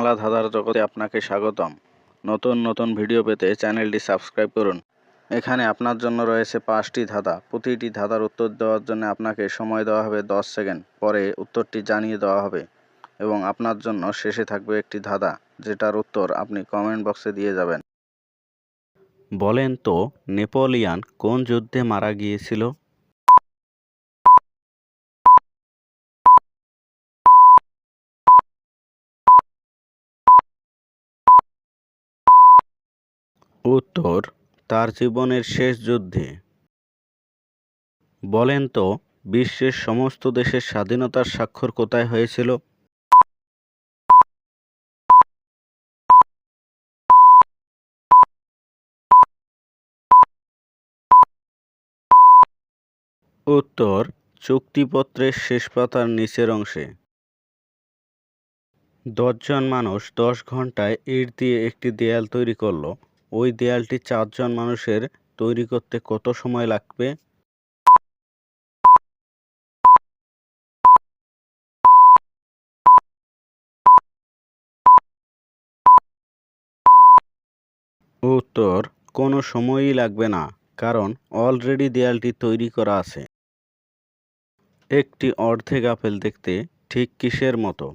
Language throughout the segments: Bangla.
বাংলা ধাঁধার জগতে আপনাকে স্বাগতম। নতুন নতুন ভিডিও পেতে চ্যানেলটি সাবস্ক্রাইব করুন। এখানে আপনার জন্য রয়েছে পাঁচটি ধাঁধা। প্রতিটি ধাঁধার উত্তর দেওয়ার জন্য আপনাকে সময় দেওয়া হবে দশ সেকেন্ড। পরে উত্তরটি জানিয়ে দেওয়া হবে এবং আপনার জন্য শেষে থাকবে একটি ধাঁধা, যেটার উত্তর আপনি কমেন্ট বক্সে দিয়ে যাবেন। বলেন তো, নেপোলিয়ান কোন যুদ্ধে মারা গিয়েছিল? উত্তর, তার জীবনের শেষ যুদ্ধে। বলেন তো, বিশ্বের সমস্ত দেশের স্বাধীনতার স্বাক্ষর কোথায় হয়েছিল? উত্তর, চুক্তিপত্রের শেষ পাতার নিচের অংশে। দশজন মানুষ দশ ঘন্টায় ইট দিয়ে একটি দেয়াল তৈরি করল। ওই দেয়ালটি চারজন মানুষের তৈরি করতে কত সময় লাগবে? উত্তর, কোনো সময়ই লাগবে না, কারণ অলরেডি দেয়ালটি তৈরি করা আছে। একটি অর্ধেক আপেল দেখতে ঠিক কিসের মতো?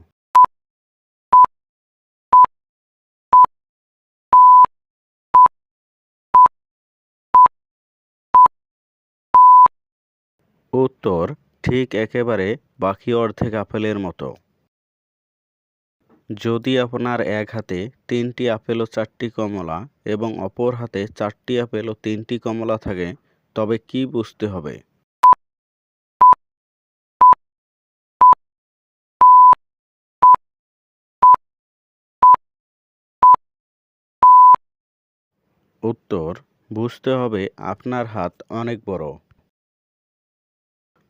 উত্তর ঠিক একেবারে বাকি অর্ধেক আপেলের মতো। যদি আপনার এক হাতে তিনটি আপেল ও চারটি কমলা এবং অপর হাতে চারটি আপেল ও তিনটি কমলা থাকে, তবে কি বুঝতে হবে? উত্তর, বুঝতে হবে আপনার হাত অনেক বড়।